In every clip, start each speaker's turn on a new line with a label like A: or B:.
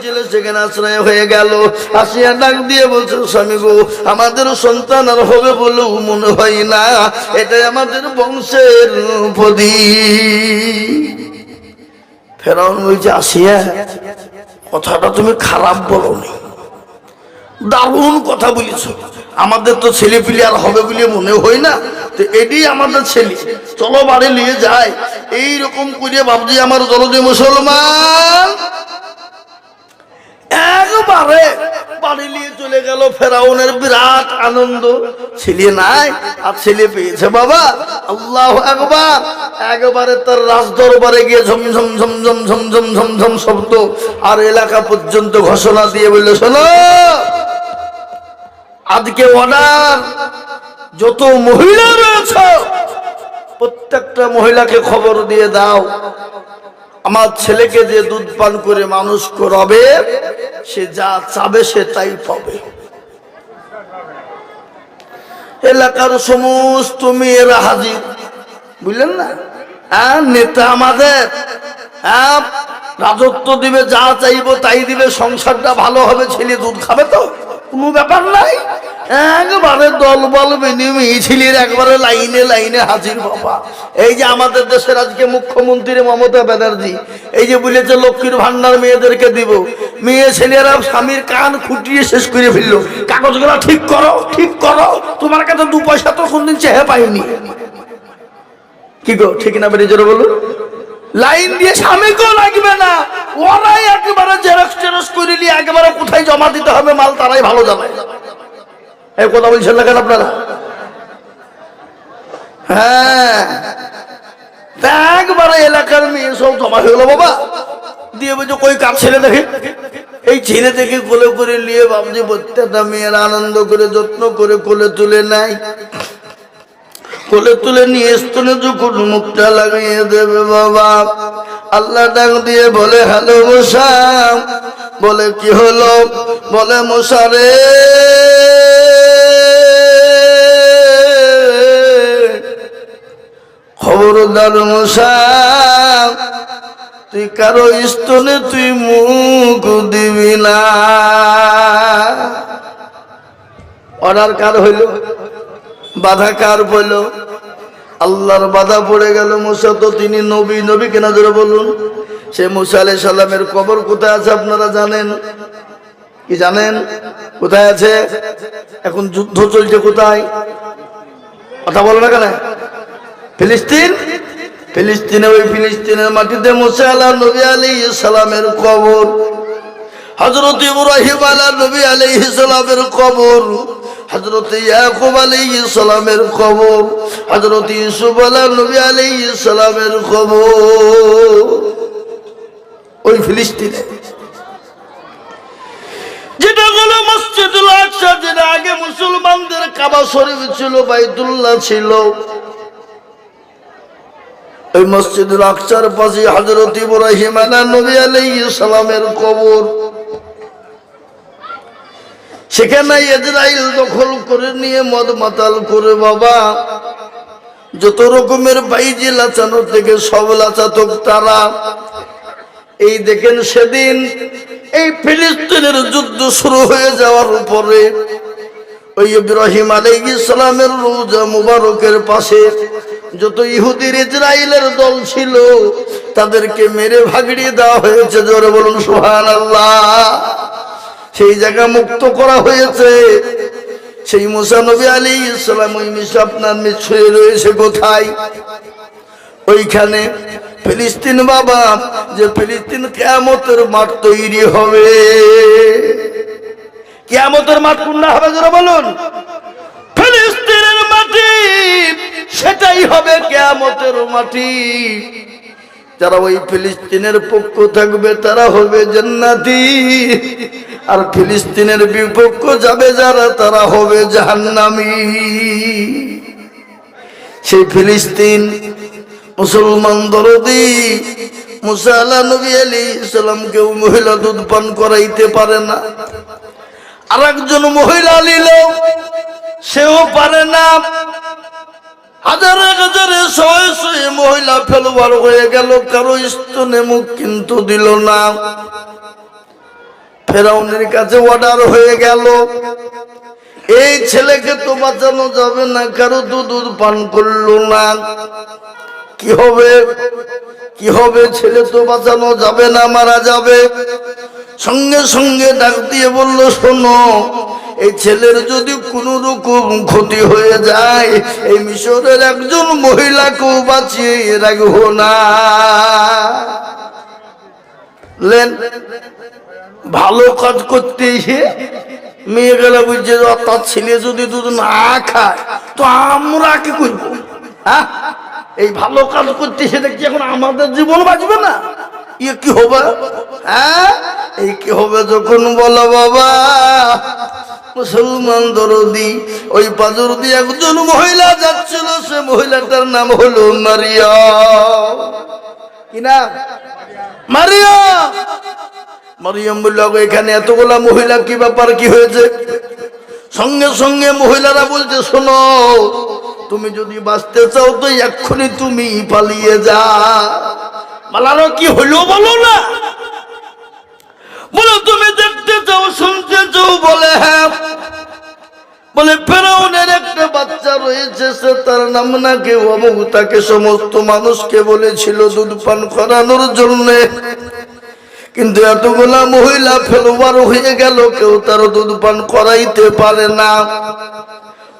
A: হয়েছিল সেখানে আশ্রয় হয়ে গেল। আসিয়া ডাক দিয়ে বলছে, স্বামী গো, আমাদের সন্তান আর হবে বলেও মনে হয় না। এটাই আমাদের বংশের প্রদীপ। ফেরাউন বলছে, আসিয়া, কথাটা তুমি খারাপ বলো নি দারুণ কথা বলেছ। আমাদের তো ছেলে পিলে আর হবে বলে মনে হয় না। তো এটি আমাদের ছেলে। চলো বাড়ি নিয়ে যায় এই রকম করে ভাবছি আমার জলদি মুসলমান একবারে বাড়ি নিয়ে চলে গেল ফেরাউনের বিরাট আনন্দ। ছেলে নাই, আর ছেলে পেয়েছে বাবা। আল্লাহ একবার একবারে তার রাজ দরবারে গিয়ে ঝমঝম ঝমঝম ঝমঝম ঝমঝম শব্দ, আর এলাকা পর্যন্ত ঘোষণা দিয়ে বলল, শোনো, আজকে অর্ডার যত মহিলা রয়েছে, প্রত্যেকটা মহিলাকে খবর দিয়ে দাও। আমার ছেলেকে যে দুধ পান করে মানুষ করাবে, সে যা চাবে সে তাই পাবে। এলাকার সমস্ত মেয়েরা হাজির। বুঝলেন না? হ্যাঁ নেতা আমাদের। হ্যাঁ রাজত্ব দিবে, যা চাইব তাই দিবে, সংসারটা ভালো হবে, ছেলে দুধ খাবে তো? কোনো ব্যাপার নাই। একবারে দল বল মেয়ে ছেলের একবারে লাইনে লাইনে হাজির বাবা। এই যে আমাদের দেশের আজকে মুখ্যমন্ত্রী মমতা ব্যানার্জি, এই যে বলেছে লক্ষ্মীর ভান্ডার মেয়েদেরকে দিব। মেয়ে ছেলেরা স্বামীর কান খুঁটিয়ে শেষ করে ফেলল। কাগজগুলো ঠিক করো ঠিক করো। তোমার কাছে দু পয়সা তো কোনদিন চেহে পাইনি। কি গো, ঠিক না বেরিয়ে জোরে বলুন? লাইন দিয়ে স্বামীকেও লাগবে না। ওরাই একেবারে জেরক্স টেরক্স করে নিয়ে একেবারে কোথায় জমা দিতে হবে মাল তারাই ভালো জানে। এই কথা বলছেন না কেন আপনারা? হ্যাঁ। একবারে এলাকার মেয়ে সব জমা হয়ে গেলো বাবা। দিয়ে বলছে, কই কার ছেলে দেখে? এই ছেলে দেখে কোলে করে নিয়ে ভাবছি প্রত্যেকটা মেয়ের আনন্দ করে, যত্ন করে কোলে তুলে নেয়। কোলে তুলে নিয়ে স্তনে যখন মুখটা লাগিয়ে দেবে বাবা, আল্লাহ ডাক দিয়ে বলে, হ্যালো মশা। বলে, কি হলো? বলে মশারে খবরদার মশা, তুই কারও স্তনে তুই মুখ দিবি না। অর্ডার কার হইল? বাধা কার পড়ল আল্লাহর বাধা পড়ে গেল মুসা তো তিনি নবী নবী কেনা ধরে বলুন। সে মুসা আলাই সাল্লামের কবর কোথায় আছে আপনারা জানেন? কি জানেন? কোথায় আছে? এখন যুদ্ধ চলছে কোথায়? কথা বলবে কেন? ফিলিস্তিন? ফিলিস্তিনে ওই ফিলিস্তিনের মাটিতে মুসা আল্লাহ নবী আলী সালামের কবর। হজরত ইব্রাহিম আলা নবী আলাইহি সালামের কবর। হজরত ইয়াকুব আলাইহি সালামের কবর হজরত ইউসুফ আলা নবী আলাইহি সালামের কবর। ওই ফিলিস্তিনে। যেটা হলো মসজিদুল আকসা, যেটা আগে মুসলমানদের কাবা শরীফ ছিল, বাইতুল্লাহ ছিল। ওই মসজিদুল আকসার পাশে হজরত ইব্রাহিম আলা নবী আলাইহি সালামের কবর। সেখানে ইসরায়েল দখল করে নিয়ে মদ মাতাল করে, বাবা। যত রকমের বাইজি লাচানো থেকে সব লাচাতক তারা। এই দেখেন সেদিন এই ফিলিস্তিনের যুদ্ধ শুরু হয়ে যাওয়ার উপরে ওই ইব্রাহিম আলাইহিস ইসলামের রোজা মুবারকের পাশে যত ইহুদির ইসরায়েলের দল ছিল, তাদেরকে মেরে ভাগড়িয়ে দেওয়া হয়েছে। জোরে বলুন, সুবহানাল্লাহ। সেই জায়গা মুক্ত করা হয়েছে। সেই মুসা নবী আলী ইসলাম ওই মিশ আপনার মিছয়ে রয়েছে কোথায়? ওইখানে ফিলিস্তিন বাবা, যে ফিলিস্তিন কেমতের মাঠ তৈরি হবে। কেমতের মাঠ কোনটা হবে যারা বলুন? ফিলিস্তিনের মাটি, সেটাই হবে কেমতের মাটি। যারা ওই ফিলিস্তিনের পক্ষ থাকবে, তারা হবে জান্নাতি। আর ফিলিস্তিনের বিপক্ষ যাবে যারা, তারা হবে জাহান্নামি। সেই ফিলিস্তিন মুসলমান দরদি মুসালা নবী আলী ইসলাম কেউ মহিলা দুধ পান করাইতে পারে না। আর একজন মহিলা নিল সেও পারে না। হাজারে হাজারে শয়ে শয়ে মহিলা ফেলবার হয়ে গেল, কারও স্তনে মুখ কিন্তু দিল না। ফেরাউনের কাছে অর্ডার হয়ে গেল, এই ছেলেকে তো বাঁচানো যাবে না, কারও দুধ পান করল না। কি হবে? কি হবে? ছেলে তো বাঁচানো যাবে না, মারা যাবে। সঙ্গে সঙ্গে ডাক দিয়ে বলল, শোনো, এই ছেলের যদি কোনো রকম ক্ষতি হয়ে যায়, এই মিশরের একজন মহিলাকেও বাঁচিয়ে রাখব না। লেন, ভালো কাজ করতে এসে মেয়ে গেলে বুঝছে তার ছেলে যদি দুধ না খায়, তো আমরা কি করব? হ্যাঁ? এই ভালো কাজ করতে এসে দেখছি এখন আমাদের জীবন বাঁচবে না। ইয়ে কি হবে? হ্যাঁ? এই কি হবে যখন বলো বাবা? মুসলমান দরদি, ওই পাজর দিয়ে একজন মহিলা যাচ্ছিল, সে মহিলাটার নাম হলো মারিয়া। কি না মারিয়া! মারিয়াম বলল এখানে এতগুলা মহিলা, কি ব্যাপার, কি হয়েছে? সঙ্গে সঙ্গে মহিলারা বলছে, শোনো, তুমি যদি বাঁচতে চাও, তো এক্ষুনি তুমি পালিয়ে যা। মালানো কি হলো বলো না? বলো, তুমি দেখতে চাও শুনতে চাও বলে হ্যাঁ। বলে, ফেরাউনের একটা বাচ্চা রয়েছে, সে তার নাম না কেউ অমুক তাকে সমস্ত মানুষকে বলেছিল দুধ পান করানোর জন্যে। কিন্তু এতগুলা মহিলা ফেলোবার হয়ে গেল, কেউ তার দুধ পান করাইতে পারে না।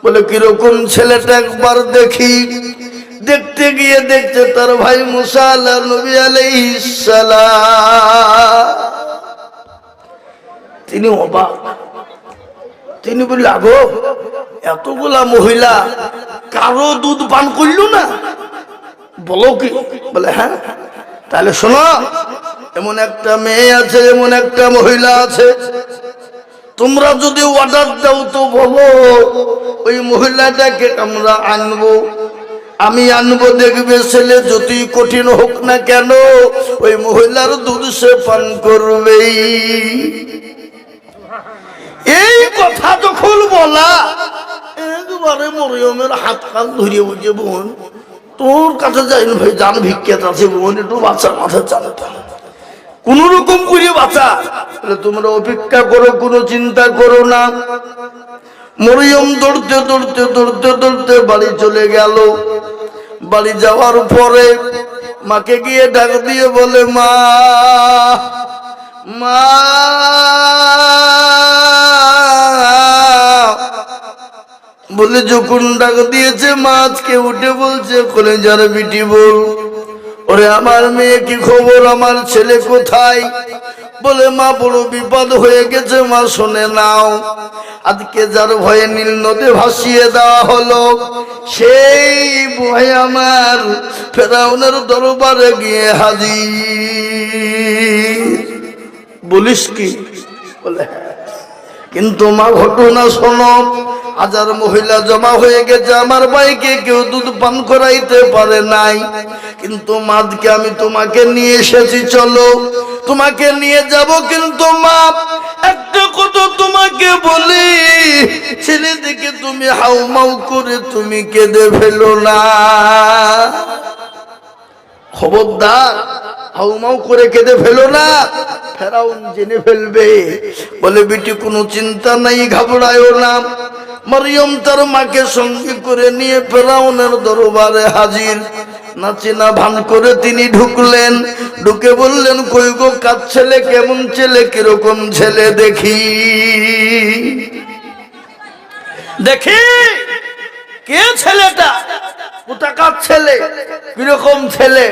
A: বলে, কীরকম ছেলেটা একবার দেখি। দেখতে গিয়ে দেখছে তার ভাই মুসা আল্লাহ নবী আলাইহিস তিনি অবাক। তিনি বলল, আগো, এতগুলা মহিলা কারও দুধ পান করল না? বলো কি? বলে হ্যাঁ তাহলে শোনো, এমন একটা মেয়ে আছে, এমন একটা মহিলা আছে। তোমরা যদি অর্ডার দাও তো বলো, ওই মহিলাটাকে আমরা আনব। আমি আনব দেখবে ছেলে যতই কঠিন হোক না কেন, ওই মহিলার দুধ সে পান করবেই। এই কথা যখন বলা, একবারে মরিয়মের হাত কান ধরিয়ে বুঝে বোন, তোর কাছে যাইনি ভাই জান ভিক্ষাত আছে, বোন, একটু বাচ্চার মাথা চালাতে কোন রকম করে বাঁচা। তোমরা অপেক্ষা করো, কোনো চিন্তা করো না। মরিয়ম দৌড়তে দৌড়তে দৌড়তে দৌড়তে বাড়ি চলে গেল। বাড়ি যাওয়ার পরে মাকে গিয়ে ডাক দিয়ে বলে, মা মা, বলে যখন ডাক দিয়েছে, মা আজকে উঠে বলছে কোলে যারা বিটি বল, ওরে আমার মেয়ে কি খবর? আমার ছেলে কোথায়? বলে, মা, বড় বিপদ হয়ে গেছে, মা, শুনে নাও। আজকে যার ভয়ে নীল নদে ভাসিয়ে দেওয়া হলো, সেই ভয়ে আমার ফেরাউনের দরবারে গিয়ে হাজির। বলিস কি? বলে হ্যাঁ। কিন্তু মা ঘটনা শোনো। হাজার মহিলা জমা হয়ে গেছে, আমার বাইকে কেউ দুধ পান করাইতে পারে নাই। কিন্তু মাদকে আমি তোমাকে নিয়ে এসেছি, চলো। তোমাকে নিয়ে যাব কিন্তু মা, একটা কথা তোমাকে বলি, ছেলে দেখে তুমি হাউমাউ করে তুমি কেঁদে ফেলো না। খবরদার, হাউমাউ করে কেঁদে ফেলো না। ফেরাউন জেনে ফেলবে, বলে, বিটি, কোনো চিন্তা নাই ঘাবড়ায়ও না। মারিয়ম তার মাকে সঙ্গে করে নিয়ে ফেরাউনের দরবারে হাজির। নাচিনা ভান করে তিনি ঢুকলেন। ঢুকে বললেন, কই গো কাজ ছেলে, কেমন ছেলে, কীরকম ছেলে, দেখি। দেখি! কে ছেলেটা? কোথাকার ছেলে, কীরকম ছেলে?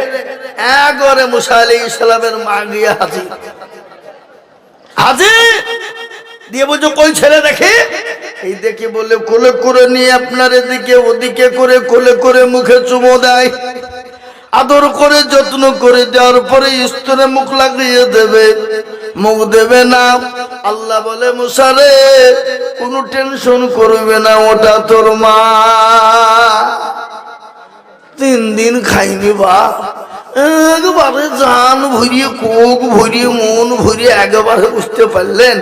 A: একবারে মুসা আলী ইসলামের মা গিয়ে হাজির। হাজির? দিয়ে বলছো, কই ছেলে দেখি? এই দেখে বলে, কোলে করে নিয়ে আপনার এদিকে, ওদিকে করে, কোলে করে মুখে চুমো দেয়। আদর করে, যত্ন করে দেওয়ার পরে স্তরে মুখ লাগিয়ে দেবে। মুখ দেবে না। আল্লাহ বলে মুসারে কোনো টেনশন করবে না, ওটা তোর মা। তিন দিন খাইনি বা। একবারে জান ভরিয়ে, কোক ভরিয়ে, মন ভরিয়ে একেবারে বুঝতে পারলেন,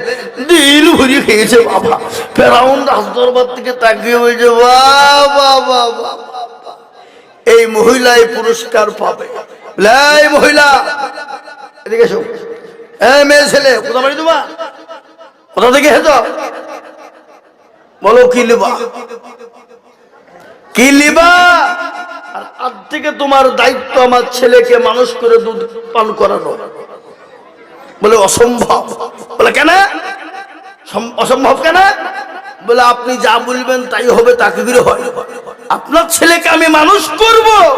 A: দিল ভরিয়ে খেয়েছে বাবা। ফেরাউন রাজদরবার থেকে তাকিয়ে বলছে বাবা বাবা এই মহিলা এই পুরস্কার পাবে। মহিলা, এদিকে এসো। এই মেয়ে ছেলে, কোথা বাড়ি তোমার? কোথা থেকে হেঁচ বলো, কি লিবা? কি লিবা? আর আজ থেকে তোমার দায়িত্ব আমার ছেলেকে মানুষ করে দুধ পান করানো। বলে, অসম্ভব। বলে, কেন? সম- অসম্ভব কেন? বলে, আপনি যা বলবেন তাই হবে তাকে ফিরে হয়। আপনার ছেলেকে আমি মানুষ করব।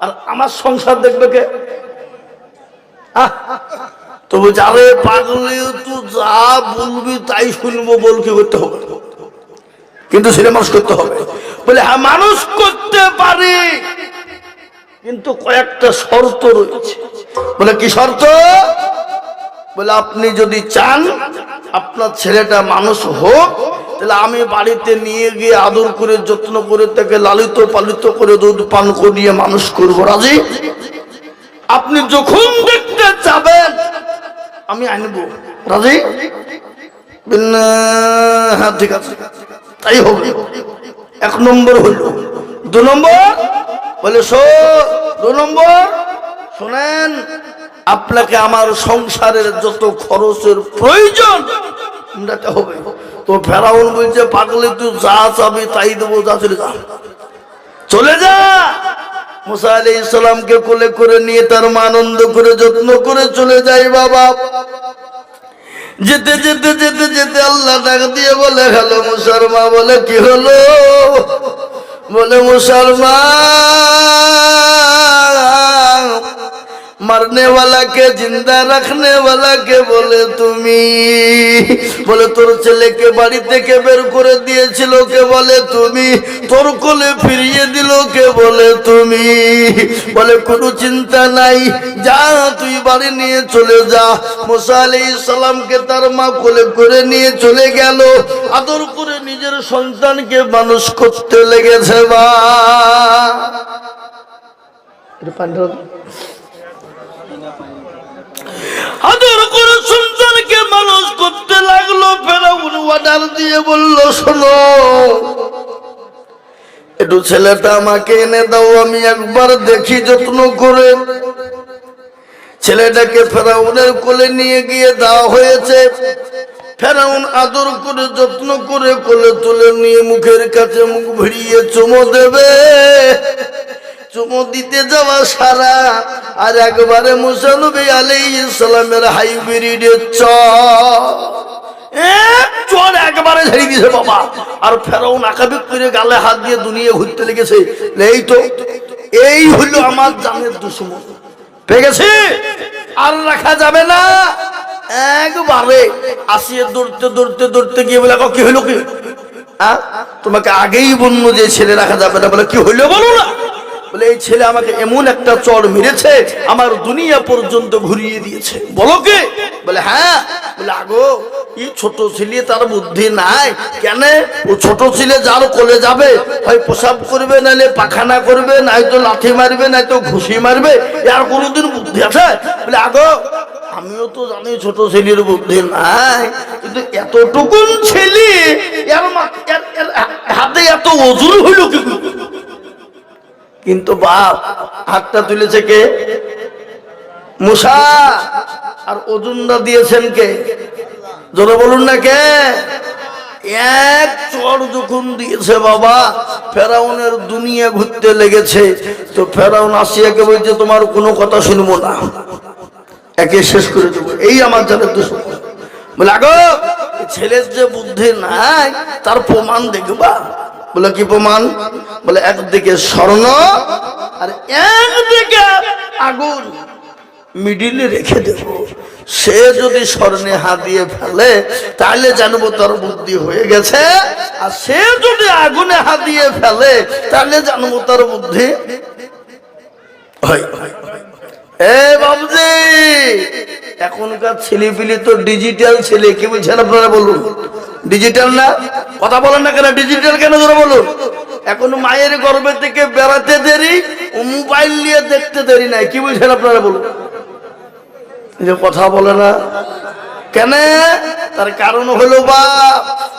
A: আর আমার সংসার দেখবে কে? পাগলে, তুই যা বলবি তাই শুনব বল কি করতে হবে। কিন্তু করতে হবে। বলে হ্যাঁ মানুষ করতে পারি, কিন্তু কয়েকটা শর্ত রয়েছে। বলে, কি শর্ত? বলে, আপনি যদি চান, আপনার ছেলেটা মানুষ হোক, তাহলে আমি বাড়িতে নিয়ে গিয়ে আদর করে, যত্ন করে, তাকে লালিত পালিত করে দুধ পান করিয়ে মানুষ করব। রাজি? আপনি যখন দেখতে যাবেন আমি আনব রাজি? হ্যাঁ ঠিক আছে। তাই হবে এক নম্বর হইল, দু নম্বর? বলে, শো, দু নম্বর? শোনেন, আপনাকে আমার সংসারের যত খরচের প্রয়োজন হবে। তো ফেরাউন বলছে, পাগলে, তুই যা চাবি, তাই দেবো, যা চলে যা। চলে যা! মুসা আলি ইসলামকে কোলে করে নিয়ে তার মা আনন্দ করে, যত্ন করে চলে যায় বাবা। যেতে যেতে যেতে যেতে আল্লাহ ডাক দিয়ে বলে, হ্যালো মুসলমা বলে, কি হলো? বলে মুসলমান মারনে वाला के जिंदा रखने वाला के বলে তুমি বলে তোর ছেলেকে বাড়ি থেকে বের করে দিয়েছিল কে বলে তুমি তোর কোলে ফিরিয়ে দিল কে বলে তুমি বলে কোনো চিন্তা নাই যা তুই বাড়ি নিয়ে চলে যা মোসা আলী সালামকে তার মা কোলে করে নিয়ে চলে গেল আদর করে নিজের সন্তানকে মানুষ করতে লেগেছে বা আদর করে সন্তানকে মানুষ করতে লাগল, ফেরাউন অর্ডার দিয়ে বলল, শোনো, একটু ছেলেটা আমাকে এনে দাও, আমি একবার দেখি যত্ন করে। ছেলেটাকে ফেরাউনের কোলে নিয়ে গিয়ে দেওয়া হয়েছে। ফেরাউন আদর করে, যত্ন করে কোলে তুলে নিয়ে মুখের কাছে মুখ ভিড়িয়ে চুমো দেবে। চুমো দিতে যাওয়া সারা। আর একবারে মুসানবী আলাই ইসলামের হাইব্রিডের চ একবারে দিয়েছে আর করে গালে হাত দিয়ে ঘুরতে লেগেছে। এই এই হইল আমার জানের দুশ্মন। পেয়ে গেছে আর রাখা যাবে না। একবারে আসিয়ে দৌড়তে দৌড়তে দৌড়তে গিয়ে বলে "গো, কি হইল কি? হ্যাঁ? তোমাকে আগেই বলল যে ছেলে রাখা যাবে না। বলে কি হইল বলো না? বলে, এই ছেলে আমাকে এমন একটা চড় মেরেছে, আমার দুনিয়া পর্যন্ত ঘুরিয়ে দিয়েছে। বলো কি? বলে হ্যাঁ। বলে, আগো, এই ছোট ছেলে তার বুদ্ধি নাই। কেন? ও ছোট ছেলে যার কোলে যাবে, হয় প্রসাব করবে, নাহলে পাখানা করবে, নাই তো লাঠি মারবে, নাই তো ঘুষি মারবে আর কোনোদিন বুদ্ধি আছে? বলে, আগো, আমিও তো জানি ছোট ছেলের বুদ্ধি নাই, কিন্তু এতটুকুন ছেলে, এর হাতে এত ওজন হইল কি? কিন্তু বাপ, হাতটা তুলেছে কে? মুসা। আর ওজনটা দিয়েছেন কে? জোরে বলুন না কে? এক চড় যখন দিয়েছে বাবা, ফেরাউনের দুনিয়া ঘুরতে লেগেছে। তো ফেরাউন আসিয়াকে বলছে, তোমার কোনো কথা শুনব না। একে শেষ করে দেবো। এই আমার জানের বলে, আগো ছেলের যে বুদ্ধি নাই, তার প্রমাণ দেখবা। বলে কি প্রমাণ? বলে একদিকে স্বর্ণ আর একদিকে আগুন। মিডিলে রেখে দেব। সে যদি স্বর্ণে হাত দিয়ে ফেলে, তাহলে জানব তার বুদ্ধি হয়ে গেছে। আর সে যদি আগুনে হাত দিয়ে ফেলে, তাহলে জানব তার বুদ্ধি এ বাবুজি, এখনকার ছেলেপিলি তো ডিজিটাল ছেলে, কি বলছেন আপনারা বলুন? ডিজিটাল না? কথা বলেন না কেন? ডিজিটাল কেন ধরে বলুন? এখন মায়ের গর্ভে থেকে বেড়াতে দেরি, মোবাইল নিয়ে দেখতে দেরি নাই। কি বলছেন আপনারা বলুন? যে কথা বলে না। কেন? তার কারণ হলো বা,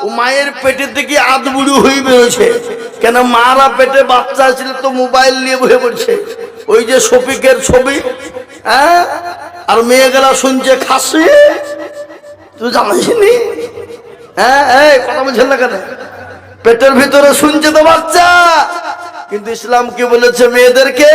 A: ও মায়ের পেটে থেকে আধ বুড়ি হয়ে বেরোছে কেন মারা পেটে বাচ্চা ছিল তো মোবাইল নিয়ে বসে পড়ছে? ওই যে শফিকের ছবি হ্যাঁ? আর মেয়েগুলা শুনছে খাসি? তুই জানিসনি? হ্যাঁ পেটের ভিতরে শুনছে তো বাচ্চা। কিন্তু ইসলাম কি বলেছে মেয়েদেরকে?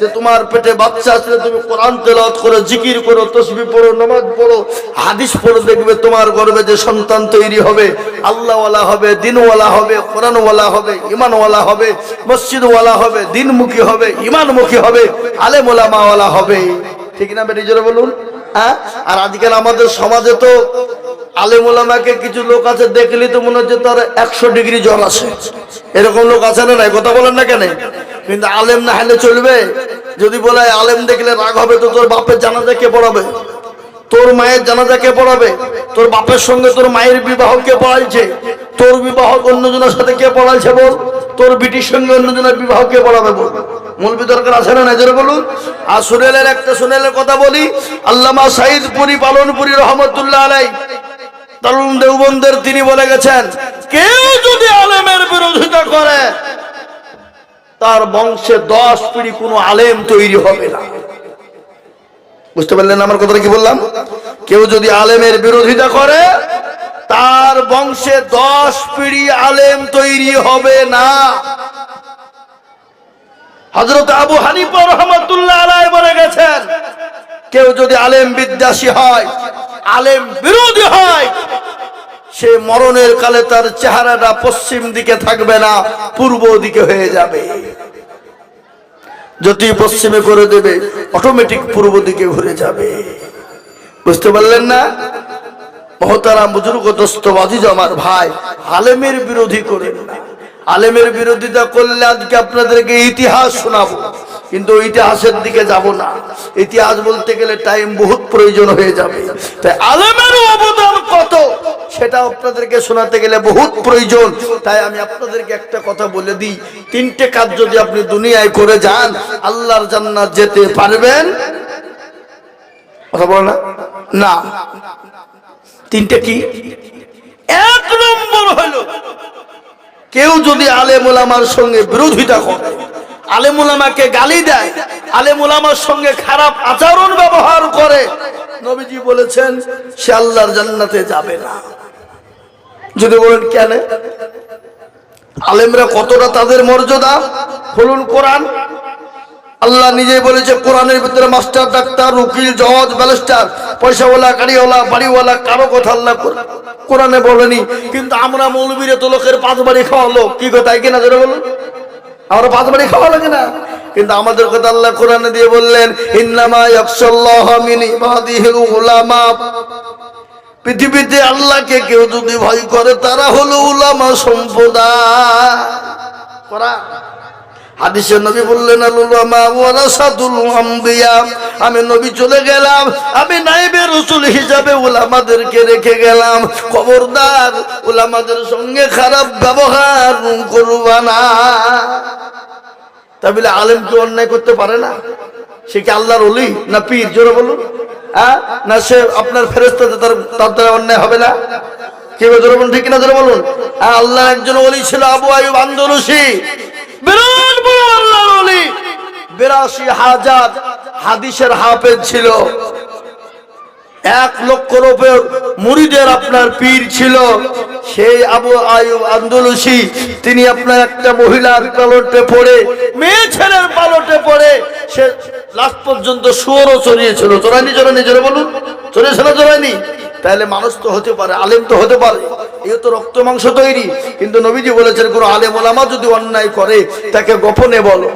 A: যে তোমার পেটে বাচ্চা আসলে তুমি কোরআন তেলাওয়াত করো, জিকির করো, তসবি পড়ো, নামাজ পড়ো, হাদিস পড়ো দেখবে তোমার গর্বে যে সন্তান তৈরি হবে। আল্লাহওয়ালা হবে, দিনওয়ালা হবে, কোরআনওয়ালা হবে ইমানওয়ালা হবে, মসজিদওয়ালা হবে, দিনমুখী হবে ইমানমুখী হবে, আলেমোলামাওয়ালা হবে। ঠিক না বেরিজরে বলুন? হ্যাঁ? আর আজকাল আমাদের সমাজে তো আলেমুলামাকে কিছু লোক আছে দেখলি তো মনে হচ্ছে তার একশো ডিগ্রি জ্বর আছে। এরকম লোক আছে না নাই? কথা বলেন না কেন? কিন্তু আলেম না হলে চলবে? যদি বলে, আলেম দেখলে রাগ হবে, তো তোর বাপের জানাজা কে পড়াবে? তোর মায়ের জানাজা কে পড়াবে? তোর বাপের সঙ্গে তোর মায়ের বিবাহ কে পড়াইছে? তোর বিবাহ অন্যজনের সাথে কে পড়াইছে বল? তোর বিটির সঙ্গে অন্যজনের বিবাহ কে পড়াবে বল? মূলবি দরকার আছে না নজরে বলুন। আর সুনেলের একটা সুনেলের কথা বলি। আল্লামা সাইদ পুরি পালনপুরি রহমতুল্লাহ আলাই তরুণ দেওবন্দের তিনি বলে গেছেন, কেউ যদি আলেমের বিরোধিতা করে, তার বংশে দশ পিড়ি কোনো আলেম তৈরি হবে না। বুঝতে পারলেন আমার কথাটা কি বললাম? কেউ যদি আলেমের বিরোধিতা করে, তার বংশে দশ পিড়ি আলেম তৈরি হবে না। হজরত আবু হানিফা রহমতুল্লাহ আলাই বলে গেছেন কেউ যদি আলেম বিদ্যাসী হয়, আলেম বিরোধী হয়, সে মরণের কালে তার চেহারাটা পশ্চিম দিকে থাকবে না, পূর্ব দিকে হয়ে যাবে। যদি পশ্চিমে করে দেবে অটোমেটিক পূর্ব দিকে ঘুরে যাবে। বুঝতে পারলেন না? মহতারা বুজুর্গ দোস্তবাজি আমার ভাই, আলেমের বিরোধী করেন না। আলেমের বিরোধিতা করলে আজকে আপনাদেরকে ইতিহাস শোনাবো। কিন্তু ইতিহাসের দিকে যাব না। ইতিহাস বলতে গেলে টাইম বহুত প্রয়োজন হয়ে যাবে। তাই আলেমের অবদান কত, সেটা আপনাদেরকে শোনাতে গেলে বহুত প্রয়োজন। তাই আমি আপনাদেরকে একটা কথা বলে দিই। তিনটে কাজ যদি আপনি দুনিয়ায় করে যান, আল্লাহর জান্নাত যেতে পারবেন? কথা বলো না? না। তিনটে কি? এক নম্বর হলো, কেউ যদি আলেমুলামার সঙ্গে বিরোধিতা করে আলেমুলামাকে গালি দেয়। আলেমুলামার সঙ্গে খারাপ আচরণ ব্যবহার করে। নবীজি বলেছেন, সে আল্লাহর জান্নাতে যাবে না। যদি বলেন, কেন? আলেমরা কতটা তাদের মর্যাদা? বলুন কোরআন। আল্লাহ নিজে বলেছে, কোরআনের ভিতরে মাস্টার, ডাক্তার, উকিল, জজ ব্যালেস্টার পয়সাওয়ালা, গাড়িওয়ালা, বাড়িওয়ালা, কারও কথা আল্লাহ কোর- কোরআনে বলেনি। কিন্তু আমরা মৌলবীরে তো লোকের পাঁচ বাড়ি খাওয়া লোক। কি কথা কিনা ধরে বলুন? আমরা পাঁচ বাড়ি খাওয়া লাগে না। কিন্তু আমাদের কথা আল্লাহ কোরআনে দিয়ে বললেন, ইন্নামা পৃথিবীতে আল্লাহকে কেউ যদি ভয় করে, তারা হলো উলামা সম্প্রদায়। কোরআন। হাদিসের নবী বললেন আমি নবী চলে গেলাম, আমি নাইবে রসুল হিসাবে উলামাদেরকে রেখে গেলাম। খবরদার, উলামাদের সঙ্গে খারাপ ব্যবহার করবা না। তা বলে আলেম কি অন্যায় করতে পারে না? সে কি আল্লাহর অলি না পীর? জোরে বলুন। হ্যাঁ? না সে আপনার ফেরেস্তাতে তার তার দ্বারা অন্যায় হবে না? কি বলে জোরে বলুন, ঠিক না জোরে বলুন। হ্যাঁ আল্লাহ একজন অলি ছিল আবু আয়ুব আন্দোলসী। বিরাট বড় আল্লাহর হাজার হাদিসের হাফেজ ছিল। এক মুরিদের আপনার পীর ছিল। সেই আবু আয়ুব আন্দোলসী, তিনি আপনার একটা মহিলার পালটে পড়ে, মেয়ে ছেলের পালটে পড়ে, সে লাস্ট পর্যন্ত সুয়রও চড়িয়েছিল। চড়াইনি চড়াইনি জোরে বলুন। চড়িয়েছিল চড়াইনি তাহলে মানুষ তো হতে পারে, আলেম তো হতে পারে। এই তো রক্ত মাংস তৈরি। কিন্তু নবীজি বলেছেন, কোন আলেম ওলামা যদি অন্যায় করে, তাকে গোপনে বলো।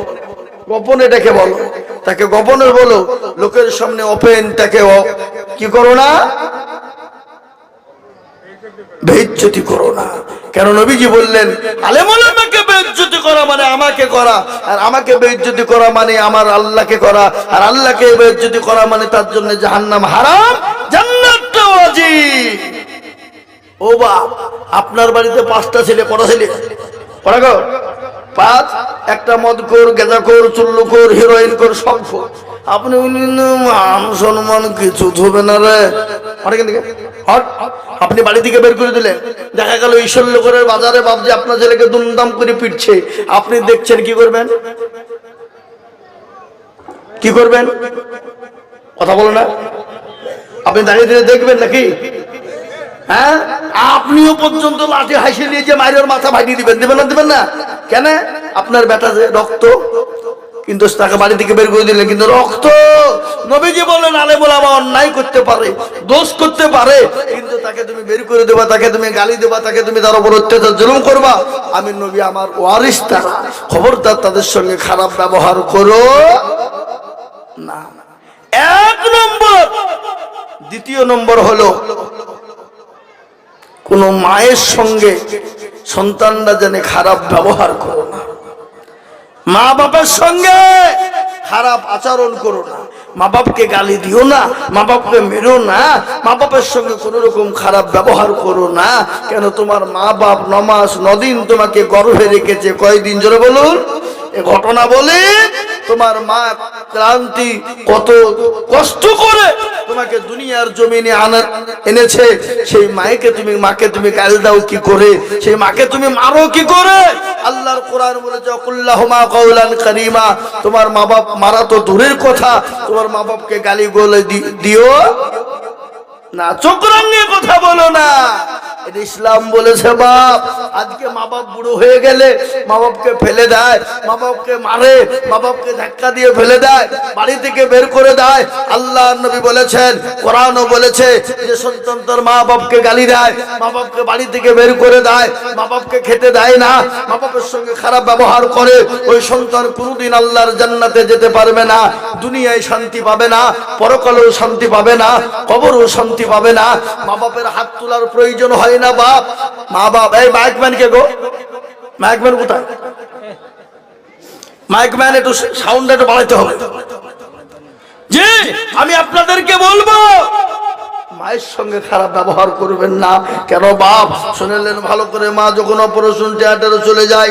A: গোপনে ডেকে বলো। তাকে গোপনে বলো। লোকের সামনে ওপেন তাকে কি করো না? কেন নবীজি বললেন মানে আমাকে করা। আর আমাকে বেজ্জতি করা মানে আমার আল্লাহকে করা। আর আল্লাহকে বেজ্জতি করা মানে তার জন্য জাহান্নাম হারাম। জান্নাতটা ও বা আপনার বাড়িতে পাঁচটা ছেলে কটা ছেলে? কটা গো? পাঁচ। একটা মদকোর গেঁজাখোর চুল্লুখোর হিরোইন কর সব আপনি মান সম্মান কিছু ধোবে না রে। আপনি বাড়ি থেকে বের করে দিলেন। দেখা গেল ঈশ্বরলোকের বাজারে বাবজি আপনার ছেলেকে দুমদাম করে পিটছে। আপনি দেখছেন কি করবেন? কি করবেন? কথা বলো না। আপনি দাঁড়িয়ে দিয়ে দেখবেন নাকি? হ্যাঁ? আপনিও পর্যন্ত লাঠি হাসি নিয়ে যে মায়ের মাথা ভাগিয়ে দিবেন দিবেন না দিবেন না? কেন? আপনার বেটা যে রক্ত, কিন্তু তাকে বাড়ি থেকে বের করে দিলেন, কিন্তু রক্ত নবীজি বলেন আলে বলাবা অন্যায় করতে পারে, দোষ করতে পারে, কিন্তু তাকে তুমি বের করে দেবা, তাকে তুমি গালি দেবা, তাকে তুমি তার উপর অত্যাচার, জুলুম করবা। আমি নবী আমার ওয়ারিস তারা, খবরদার তাদের সঙ্গে খারাপ ব্যবহার করো না। এক নম্বর দ্বিতীয় নম্বর হলো, কোন মায়ের সঙ্গে সন্তানরা যেন খারাপ ব্যবহার করো না। মা বাবার সঙ্গে খারাপ আচরণ করো না। মা বাপকে গালি দিও না, মা বাপকে মেরো না, মা বাপের সঙ্গে কোন রকম খারাপ ব্যবহার করো না। কেন তোমার মা বাপ নমাস নদিন তোমাকে গর্ভে রেখেছে? কয়দিন? জোরে বলুন। এ ঘটনা বলে তোমার মা ক্রান্তি কত কষ্ট করে তোমাকে দুনিয়ার জমিনে আনা এনেছে। সেই মাকে তুমি মাকে তুমি গাল দাও কি করে? সেই মাকে তুমি মারো কি করে? আল্লাহর কোরআন বলেছে কুল্লাহুমা কওলান কারীমা। তোমার মা বাপ মারা তো দূরের কথা। তোমার মা বাপকে গালি গোলে দিও। না, চোখ রাঙিয়ে কথা বলো না। ইসলাম বলেছে, বাপ, আজকে মা বাপ বুড়ো হয়ে গেলে মা বাপকে ফেলে দেয়, মা বাপকে মারে, মা বাপকে ধাক্কা দিয়ে ফেলে দেয়, বাড়ি থেকে বের করে দেয়। আল্লাহ নবী বলেছেন, কোরআনও বলেছে যে সন্তান মা বাপকে গালি দেয়, মা বাপকে বাড়ি থেকে বের করে দেয়, মা বাপকে খেতে দেয় না, মা বাপের সঙ্গে খারাপ ব্যবহার করে, ওই সন্তান কোনোদিন আল্লাহর জান্নাতে যেতে পারবে না, দুনিয়ায় শান্তি পাবে না, পরকালেও শান্তি পাবে না, কবরও শান্তি পাবে না, মা বাপের হাত তোলার প্রয়োজন হয় না বাপ, মা বাপ, এই মাইকম্যান কে গো? মাইকম্যান কোথায়? মাইকম্যান একটু সাউন্ড একটু বাড়াইতে হবে। জি, আমি আপনাদেরকে বলব, মায়ের সঙ্গে খারাপ ব্যবহার করবেন না। কেন বাপ? শুনেলেন ভালো করে মা যখন অপারেশন থিয়েটারে চলে যায়।